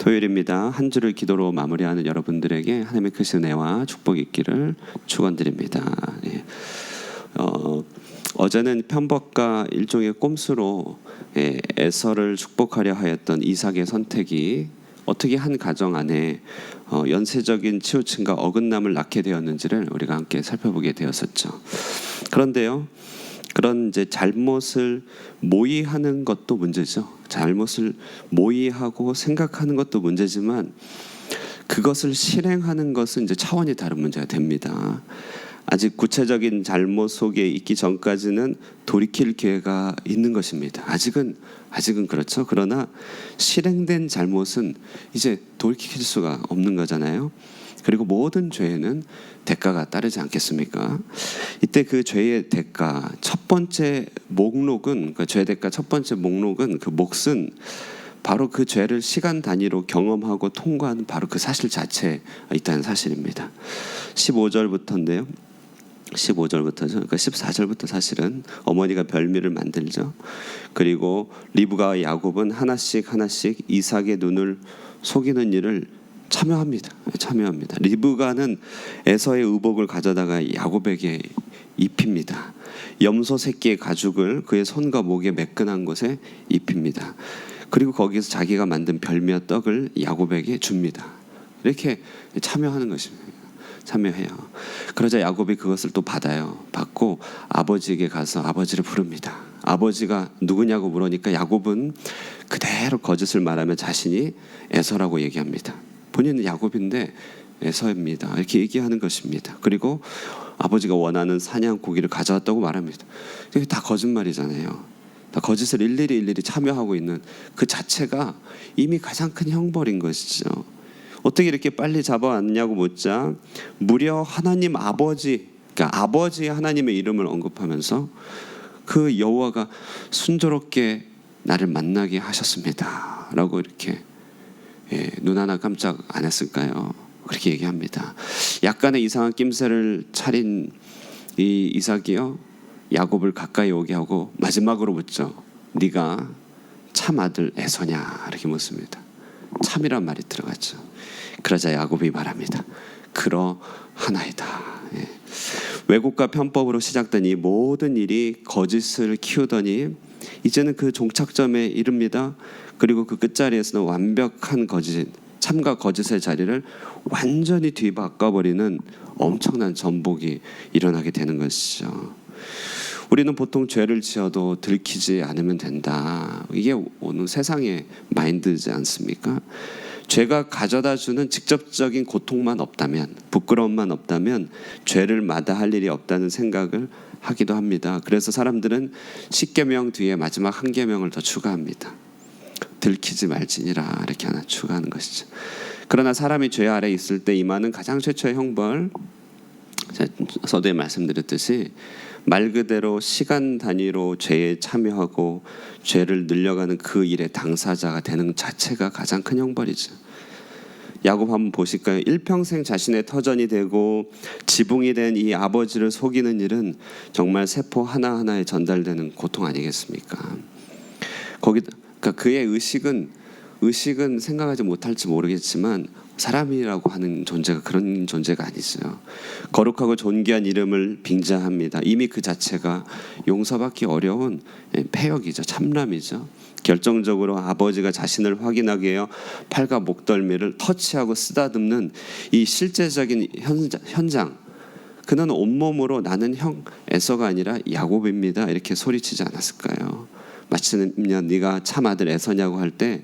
토요일입니다. 한 주를 기도로 마무리하는 여러분들에게 하나님의 크신 은혜와 축복이 있기를 축원드립니다. 예. 어, 어제는 편법과 일종의 꼼수로 예, 에서를 축복하려 하였던 이삭의 선택이 어떻게 한 가정 안에 어, 연쇄적인 치우침과 어긋남을 낳게 되었는지를 우리가 함께 살펴보게 되었었죠. 그런데요, 그런 이제 잘못을 모의하는 것도 문제죠. 잘못을 모의하고 생각하는 것도 문제지만 그것을 실행하는 것은 이제 차원이 다른 문제가 됩니다. 아직 구체적인 잘못 속에 있기 전까지는 돌이킬 기회가 있는 것입니다. 아직은 아직은 그렇죠. 그러나 실행된 잘못은 이제 돌이킬 수가 없는 거잖아요. 그리고 모든 죄에는 대가가 따르지 않겠습니까? 이때 그 죄의 대가 첫 번째 목록은 그 죄 대가 첫 번째 목록은 그 몫은 바로 그 죄를 시간 단위로 경험하고 통과하는 바로 그 사실 자체에 있다는 사실입니다. 15절부터인데요. 15절부터죠. 그러니까 14절부터 사실은 어머니가 별미를 만들죠. 그리고 리브가 야곱은 하나씩 하나씩 이삭의 눈을 속이는 일을 참여합니다. 참여합니다. 리브가는 에서의 의복을 가져다가 야곱에게 입힙니다. 염소 새끼의 가죽을 그의 손과 목에 매끈한 곳에 입힙니다. 그리고 거기서 자기가 만든 별미와 떡을 야곱에게 줍니다. 이렇게 참여하는 것입니다. 참여해요. 그러자 야곱이 그것을 또 받아요. 받고 아버지에게 가서 아버지를 부릅니다. 아버지가 누구냐고 물으니까 야곱은 그대로 거짓을 말하며 자신이 에서라고 얘기합니다. 본인은 야곱인데 에서입니다. 이렇게 얘기하는 것입니다. 그리고 아버지가 원하는 사냥 고기를 가져왔다고 말합니다. 이게 다 거짓말이잖아요. 다 거짓을 일일이 일일이 참여하고 있는 그 자체가 이미 가장 큰 형벌인 것이죠. 어떻게 이렇게 빨리 잡아왔냐고 묻자 무려 하나님 아버지 그러니까 아버지 하나님의 이름을 언급하면서 그 여호와가 순조롭게 나를 만나게 하셨습니다라고 이렇게 예, 눈 하나 깜짝 안 했을까요? 그렇게 얘기합니다. 약간의 이상한 낌새를 차린 이 이삭이요 야곱을 가까이 오게 하고 마지막으로 묻죠. 네가 참 아들 에서냐 이렇게 묻습니다. 참이란 말이 들어갔죠. 그러자 야곱이 말합니다. 그러하나이다. 예. 왜곡과 편법으로 시작된 이 모든 일이 거짓을 키우더니 이제는 그 종착점에 이릅니다. 그리고 그 끝자리에서는 완벽한 거짓, 참과 거짓의 자리를 완전히 뒤바꿔버리는 엄청난 전복이 일어나게 되는 것이죠. 우리는 보통 죄를 지어도 들키지 않으면 된다. 이게 오늘 세상의 마인드지 않습니까? 죄가 가져다 주는 직접적인 고통만 없다면, 부끄러움만 없다면 죄를 마다할 일이 없다는 생각을 하기도 합니다. 그래서 사람들은 십계명 뒤에 마지막 한 계명을 더 추가합니다. 들키지 말지니라 이렇게 하나 추가하는 것이죠. 그러나 사람이 죄 아래 있을 때 임하는 가장 최초의 형벌 서두에 말씀드렸듯이 말 그대로 시간 단위로 죄에 참여하고 죄를 늘려가는 그 일의 당사자가 되는 자체가 가장 큰 형벌이죠. 야곱 한번 보실까요? 일평생 자신의 터전이 되고 지붕이 된 이 아버지를 속이는 일은 정말 세포 하나하나에 전달되는 고통 아니겠습니까? 거기 그러니까 그의 의식은 의식은 생각하지 못할지 모르겠지만 사람이라고 하는 존재가 그런 존재가 아니죠. 거룩하고 존귀한 이름을 빙자합니다. 이미 그 자체가 용서받기 어려운 폐역이죠. 참람이죠. 결정적으로 아버지가 자신을 확인하게 해요. 팔과 목덜미를 터치하고 쓰다듬는 이 실제적인 현장. 그는 온몸으로 나는 형 에서가 아니라 야곱입니다. 이렇게 소리치지 않았을까요? 마치면 네가 참 아들 에서냐고 할 때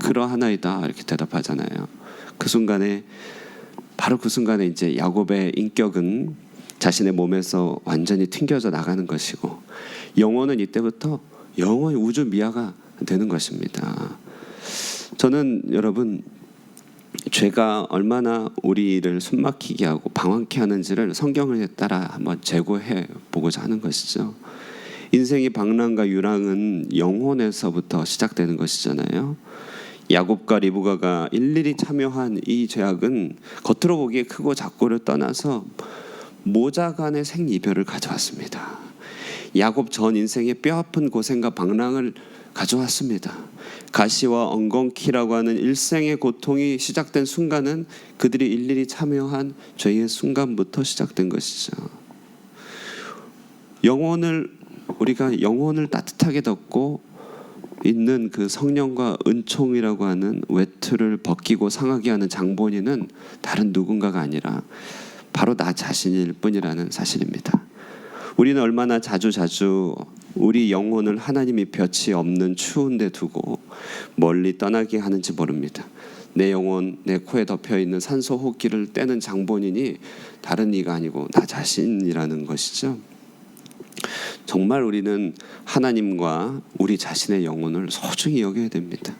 그러하나이다 이렇게 대답하잖아요. 그 순간에 바로 그 순간에 이제 야곱의 인격은 자신의 몸에서 완전히 튕겨져 나가는 것이고 영혼은 이때부터 영원히 우주 미아가 되는 것입니다. 저는 여러분 죄가 얼마나 우리를 숨막히게 하고 방황케 하는지를 성경을 따라 한번 재고해 보고자 하는 것이죠. 인생의 방랑과 유랑은 영혼에서부터 시작되는 것이잖아요. 야곱과 리브가가 일일이 참여한 이 죄악은 겉으로 보기에 크고 작고를 떠나서 모자 간의 생이별을 가져왔습니다. 야곱 전 인생의 뼈아픈 고생과 방랑을 가져왔습니다. 가시와 엉겅퀴라고 하는 일생의 고통이 시작된 순간은 그들이 일일이 참여한 죄의 순간부터 시작된 것이죠. 영혼을 우리가 영혼을 따뜻하게 덮고 있는 그 성령과 은총이라고 하는 외투를 벗기고 상하게 하는 장본인은 다른 누군가가 아니라 바로 나 자신일 뿐이라는 사실입니다. 우리는 얼마나 자주 자주 우리 영혼을 하나님이 볕이 없는 추운 데 두고 멀리 떠나게 하는지 모릅니다. 내 영혼 내 코에 덮여 있는 산소 호흡기를 떼는 장본인이 다른 이가 아니고 나 자신이라는 것이죠. 정말 우리는 하나님과 우리 자신의 영혼을 소중히 여겨야 됩니다.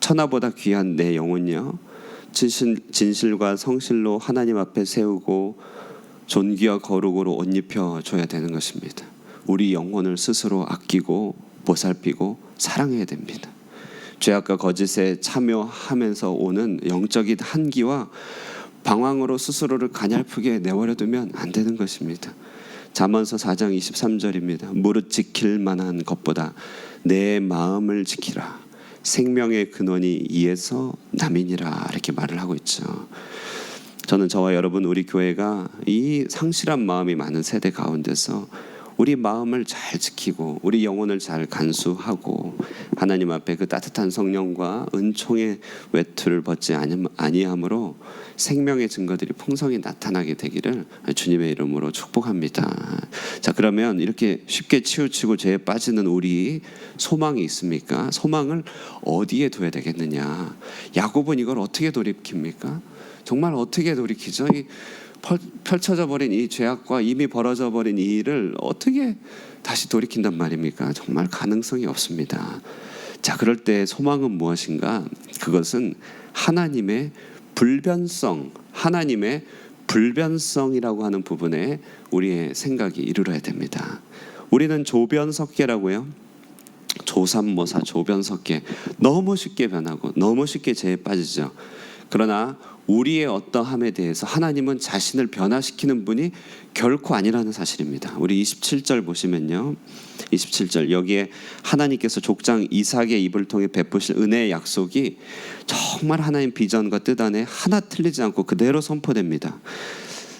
천하보다 귀한 내 영혼요. 진실, 진실과 성실로 하나님 앞에 세우고 존귀와 거룩으로 옷 입혀 줘야 되는 것입니다. 우리 영혼을 스스로 아끼고 보살피고 사랑해야 됩니다. 죄악과 거짓에 참여하면서 오는 영적인 한기와 방황으로 스스로를 가냘프게 내버려 두면 안 되는 것입니다. 잠언서 4장 23절입니다. 무릇 지킬 만한 것보다 내 마음을 지키라. 생명의 근원이 이에서 남이니라 이렇게 말을 하고 있죠. 저는 저와 여러분 우리 교회가 이 상실한 마음이 많은 세대 가운데서 우리 마음을 잘 지키고 우리 영혼을 잘 간수하고 하나님 앞에 그 따뜻한 성령과 은총의 외투를 벗지 아니- 아니함으로 생명의 증거들이 풍성히 나타나게 되기를 주님의 이름으로 축복합니다. 자 그러면 이렇게 쉽게 치우치고 죄에 빠지는 우리 소망이 있습니까? 소망을 어디에 둬야 되겠느냐? 야곱은 이걸 어떻게 돌이킵니까? 정말 어떻게 돌이키죠? 펼쳐져 버린 이 죄악과 이미 벌어져 버린 이 일을 어떻게 다시 돌이킨단 말입니까? 정말 가능성이 없습니다. 자, 그럴 때 소망은 무엇인가? 그것은 하나님의 불변성, 하나님의 불변성이라고 하는 부분에 우리의 생각이 이르러야 됩니다. 우리는 조변석계라고요. 조삼모사 조변석계 너무 쉽게 변하고 너무 쉽게 죄에 빠지죠. 그러나 우리의 어떠함에 대해서 하나님은 자신을 변화시키는 분이 결코 아니라는 사실입니다. 우리 27절 보시면요. 27절 여기에 하나님께서 족장 이삭의 입을 통해 베푸실 은혜의 약속이 정말 하나님 비전과 뜻 안에 하나 틀리지 않고 그대로 선포됩니다.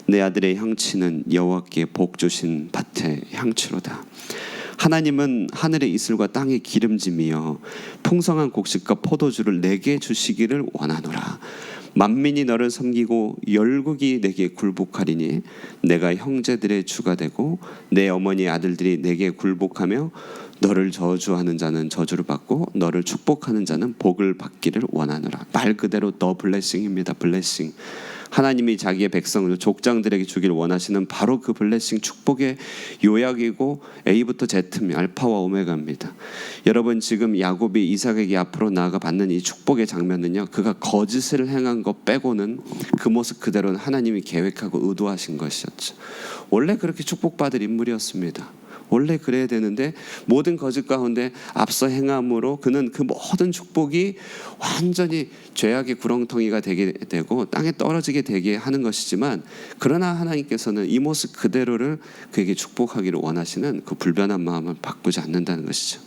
내 아들의 향치는 여호와께 복 주신 밭의 향취로다. 하나님은 하늘의 이슬과 땅의 기름짐이여 풍성한 곡식과 포도주를 내게 주시기를 원하노라. 만민이 너를 섬기고 열국이 내게 굴복하리니 내가 형제들의 주가 되고 내 어머니 아들들이 내게 굴복하며 너를 저주하는 자는 저주를 받고 너를 축복하는 자는 복을 받기를 원하노라. 말 그대로 더 블레싱입니다. 블레싱. 하나님이 자기의 백성을 족장들에게 주길 원하시는 바로 그 블레싱 축복의 요약이고 A부터 Z면 알파와 오메가입니다. 여러분 지금 야곱이 이삭에게 앞으로 나아가 받는 이 축복의 장면은요. 그가 거짓을 행한 것 빼고는 그 모습 그대로는 하나님이 계획하고 의도하신 것이었죠. 원래 그렇게 축복받을 인물이었습니다. 원래 그래야 되는데 모든 거짓 가운데 앞서 행함으로 그는 그 모든 축복이 완전히 죄악의 구렁텅이가 되게 되고 땅에 떨어지게 되게 하는 것이지만 그러나 하나님께서는 이 모습 그대로를 그에게 축복하기를 원하시는 그 불변한 마음을 바꾸지 않는다는 것이죠.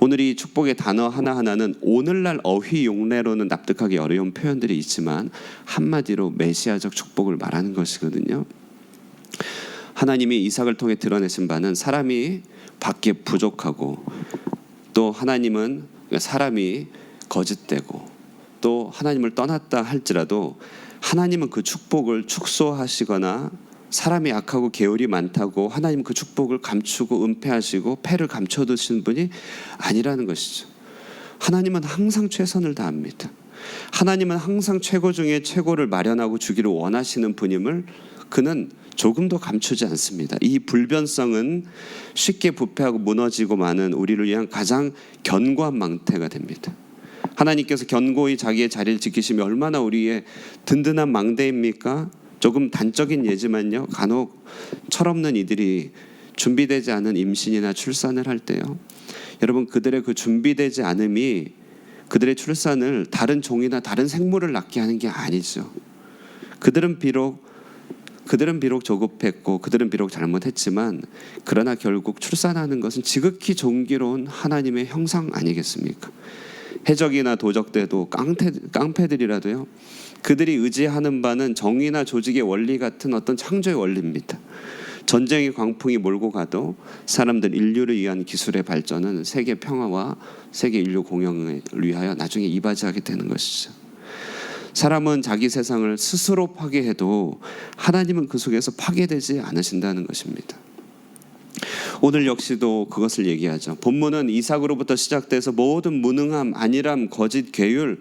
오늘 이 축복의 단어 하나하나는 오늘날 어휘 용례로는 납득하기 어려운 표현들이 있지만 한마디로 메시아적 축복을 말하는 것이거든요. 하나님이 이삭을 통해 드러내신 바는 사람이 밖에 부족하고 또 하나님은 사람이 거짓되고 또 하나님을 떠났다 할지라도 하나님은 그 축복을 축소하시거나 사람이 악하고 게으리 많다고 하나님 그 축복을 감추고 은폐하시고 패를 감춰두시는 분이 아니라는 것이죠. 하나님은 항상 최선을 다합니다. 하나님은 항상 최고 중에 최고를 마련하고 주기를 원하시는 분임을 그는 조금도 감추지 않습니다. 이 불변성은 쉽게 부패하고 무너지고 마는 우리를 위한 가장 견고한 망태가 됩니다. 하나님께서 견고히 자기의 자리를 지키시며 얼마나 우리의 든든한 망대입니까? 조금 단적인 예지만요. 간혹 철없는 이들이 준비되지 않은 임신이나 출산을 할 때요. 여러분 그들의 그 준비되지 않음이 그들의 출산을 다른 종이나 다른 생물을 낳게 하는 게 아니죠. 그들은 비록 그들은 비록 조급했고 그들은 비록 잘못했지만 그러나 결국 출산하는 것은 지극히 존귀로운 하나님의 형상 아니겠습니까? 해적이나 도적대도 깡패, 깡패들이라도요. 그들이 의지하는 바는 정의나 조직의 원리 같은 어떤 창조의 원리입니다. 전쟁의 광풍이 몰고 가도 사람들 인류를 위한 기술의 발전은 세계 평화와 세계 인류 공영을 위하여 나중에 이바지하게 되는 것이죠. 사람은 자기 세상을 스스로 파괴해도 하나님은 그 속에서 파괴되지 않으신다는 것입니다. 오늘 역시도 그것을 얘기하죠. 본문은 이삭으로부터 시작돼서 모든 무능함, 안일함, 거짓, 괴율,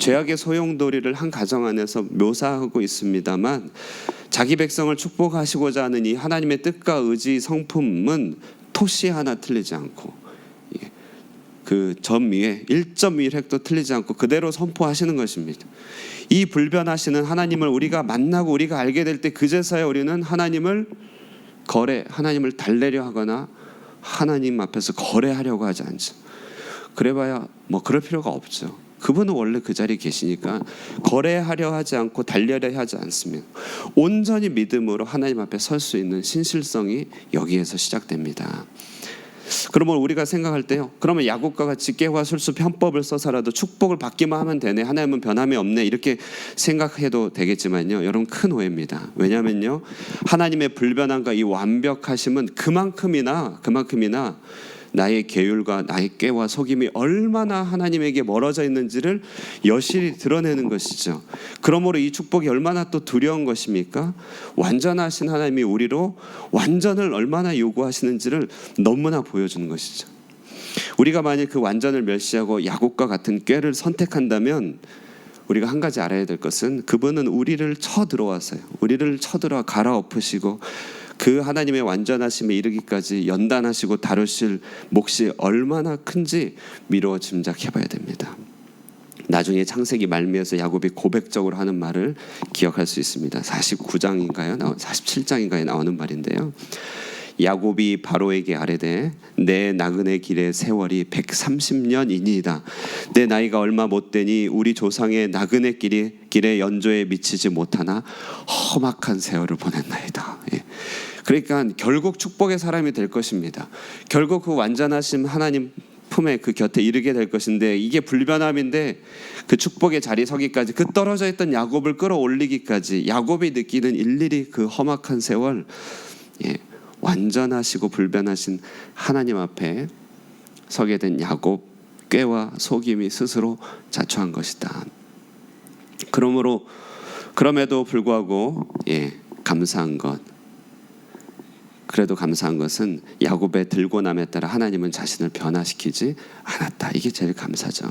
죄악의 소용돌이를 한 가정 안에서 묘사하고 있습니다만 자기 백성을 축복하시고자 하는 이 하나님의 뜻과 의지 성품은 토시 하나 틀리지 않고 그 점 위에 1.1획도 틀리지 않고 그대로 선포하시는 것입니다. 이 불변하시는 하나님을 우리가 만나고 우리가 알게 될 때 그제서야 우리는 하나님을 거래 하나님을 달래려 하거나 하나님 앞에서 거래하려고 하지 않죠. 그래봐야 뭐 그럴 필요가 없죠. 그분은 원래 그 자리에 계시니까 거래하려 하지 않고 달려려 하지 않습니다. 온전히 믿음으로 하나님 앞에 설 수 있는 신실성이 여기에서 시작됩니다. 그러면 우리가 생각할 때요. 그러면 야곱과 같이 깨와 술수 편법을 써서라도 축복을 받기만 하면 되네. 하나님은 변함이 없네. 이렇게 생각해도 되겠지만요. 여러분 큰 오해입니다. 왜냐면요. 하나님의 불변함과 이 완벽하심은 그만큼이나 그만큼이나 나의 계율과 나의 깨와 속임이 얼마나 하나님에게 멀어져 있는지를 여실히 드러내는 것이죠. 그러므로 이 축복이 얼마나 또 두려운 것입니까? 완전하신 하나님이 우리로 완전을 얼마나 요구하시는지를 너무나 보여주는 것이죠. 우리가 만약 그 완전을 멸시하고 야곱과 같은 꾀를 선택한다면 우리가 한 가지 알아야 될 것은 그분은 우리를 쳐 들어와서요. 우리를 쳐 들어 갈아엎으시고 그 하나님의 완전하심에 이르기까지 연단하시고 다루실 몫이 얼마나 큰지 미루어 짐작해 봐야 됩니다. 나중에 창세기 말미에서 야곱이 고백적으로 하는 말을 기억할 수 있습니다. 49장인가요? 47장인가에 나오는 말인데요. 야곱이 바로에게 아뢰되 내 나그네 길의 세월이 130년이니이다. 내 나이가 얼마 못 되니 우리 조상의 나그네 길이 길의 연조에 미치지 못하나 험악한 세월을 보냈나이다. 예. 그러니까 결국 축복의 사람이 될 것입니다. 결국 그 완전하심 하나님 품에 그 곁에 이르게 될 것인데 이게 불변함인데 그 축복의 자리 서기까지 그 떨어져 있던 야곱을 끌어올리기까지 야곱이 느끼는 일일이 그 험악한 세월 예, 완전하시고 불변하신 하나님 앞에 서게 된 야곱 꾀와 속임이 스스로 자초한 것이다. 그러므로 그럼에도 불구하고 예, 감사한 것 그래도 감사한 것은 야곱의 들고 남에 따라 하나님은 자신을 변화시키지 않았다. 이게 제일 감사죠.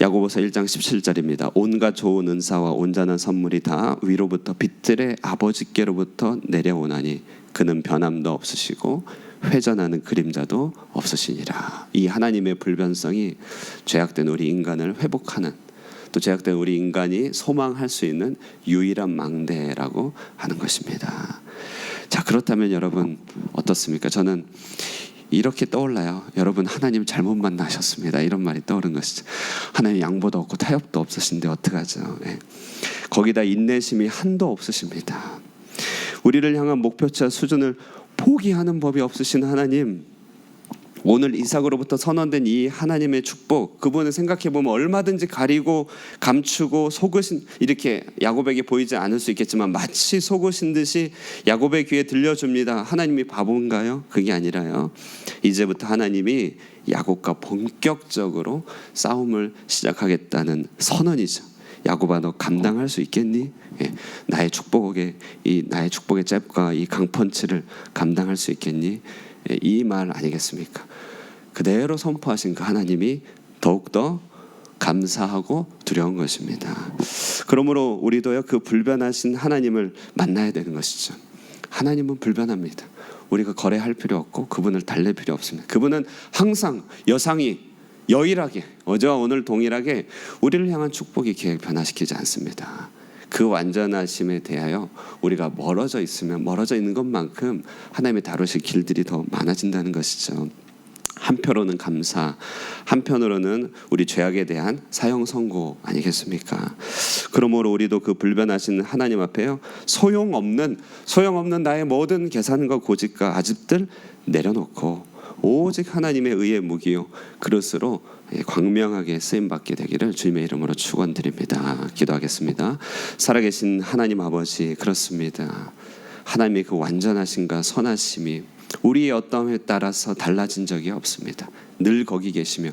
야고보서 1장 17절입니다. 온갖 좋은 은사와 온전한 선물이 다 위로부터 빛들의 아버지께로부터 내려오나니 그는 변함도 없으시고 회전하는 그림자도 없으시니라. 이 하나님의 불변성이 죄악된 우리 인간을 회복하는 또 죄악된 우리 인간이 소망할 수 있는 유일한 망대라고 하는 것입니다. 자 그렇다면 여러분 어떻습니까? 저는 이렇게 떠올라요. 여러분 하나님 잘못 만나셨습니다. 이런 말이 떠오른 것이죠. 하나님 양보도 없고 타협도 없으신데 어떡하죠? 예. 거기다 인내심이 한도 없으십니다. 우리를 향한 목표차 수준을 포기하는 법이 없으신 하나님 오늘 이삭으로부터 선언된 이 하나님의 축복 그분을 생각해 보면 얼마든지 가리고 감추고 속으신 이렇게 야곱에게 보이지 않을 수 있겠지만 마치 속으신 듯이 야곱의 귀에 들려줍니다. 하나님이 바본가요? 그게 아니라요. 이제부터 하나님이 야곱과 본격적으로 싸움을 시작하겠다는 선언이죠. 야곱아 너 감당할 수 있겠니? 예, 나의 축복의 이 나의 축복의 잽과 이 강펀치를 감당할 수 있겠니? 예, 이말 아니겠습니까? 그대로 선포하신 그 하나님이 더욱더 감사하고 두려운 것입니다. 그러므로 우리도요 그 불변하신 하나님을 만나야 되는 것이죠. 하나님은 불변합니다. 우리가 거래할 필요 없고 그분을 달랠 필요 없습니다. 그분은 항상 여상이 여일하게 어제와 오늘 동일하게 우리를 향한 축복이 계획 변화시키지 않습니다. 그 완전하심에 대하여 우리가 멀어져 있으면 멀어져 있는 것만큼 하나님의 다루실 길들이 더 많아진다는 것이죠. 한편으로는 감사, 한편으로는 우리 죄악에 대한 사형 선고 아니겠습니까? 그러므로 우리도 그 불변하신 하나님 앞에요 소용없는 소용없는 나의 모든 계산과 고집과 아집들 내려놓고 오직 하나님의 의의 무기요 그릇으로 광명하게 쓰임 받게 되기를 주님의 이름으로 축원드립니다. 기도하겠습니다. 살아계신 하나님 아버지 그렇습니다. 하나님의 그 완전하심과 선하심이 우리의 어떠함에 따라서 달라진 적이 없습니다. 늘 거기 계시며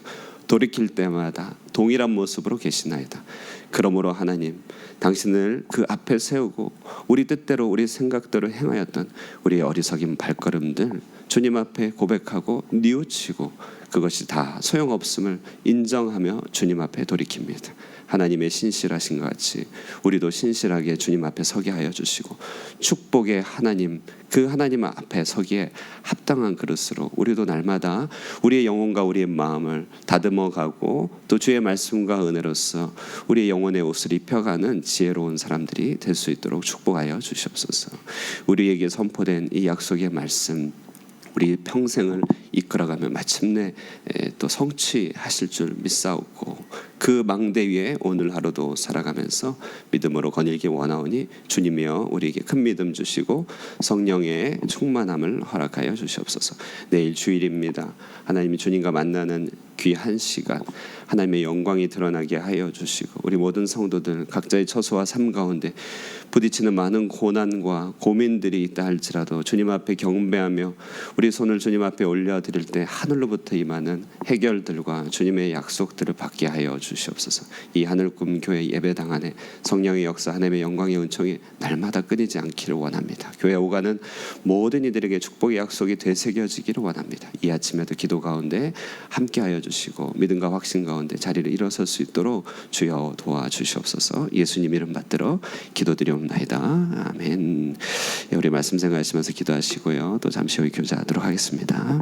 돌이킬 때마다 동일한 모습으로 계시나이다. 그러므로 하나님, 당신을 그 앞에 세우고 우리 뜻대로 우리 생각대로 행하였던 우리의 어리석인 발걸음들 주님 앞에 고백하고 뉘우치고 그것이 다 소용없음을 인정하며 주님 앞에 돌이킵니다. 하나님의 신실하신 것 같이 우리도 신실하게 주님 앞에 서게 하여 주시고 축복의 하나님 그 하나님 앞에 서기에 합당한 그릇으로 우리도 날마다 우리의 영혼과 우리의 마음을 다듬어 가고 또 주의 말씀과 은혜로서 우리의 영혼 의 옷을 입혀가는 지혜로운 사람들이 될 수 있도록 축복하여 주시옵소서. 우리에게 선포된 이 약속의 말씀 우리 평생을 이끌어가며 마침내 에, 또 성취하실 줄 믿사옵고 그 망대 위에 오늘 하루도 살아가면서 믿음으로 거닐기 원하오니 주님이여 우리에게 큰 믿음 주시고 성령의 충만함을 허락하여 주시옵소서. 내일 주일입니다. 하나님이 주님과 만나는 귀한 시간 하나님의 영광이 드러나게 하여 주시고 우리 모든 성도들 각자의 처소와 삶 가운데 부딪히는 많은 고난과 고민들이 있다 할지라도 주님 앞에 경배하며 우리 손을 주님 앞에 올려 드릴 때 하늘로부터 임하는 해결들과 주님의 약속들을 받게 하여 주시옵소서. 이 하늘꿈 교회 예배당 안에 성령의 역사 하나님의 영광의 은총이 날마다 끊이지 않기를 원합니다. 교회 오가는 모든 이들에게 축복의 약속이 되새겨지기를 원합니다. 이 아침에도 기도 가운데 함께하여 주시고 믿음과 확신 가운데 자리를 일어설 수 있도록 주여 도와주시옵소서. 예수님 이름 받들어 기도드리옵나이다. 아멘. 예, 우리 말씀 생각하시면서 기도하시고요. 또 잠시 후에 교제하도록 하겠습니다.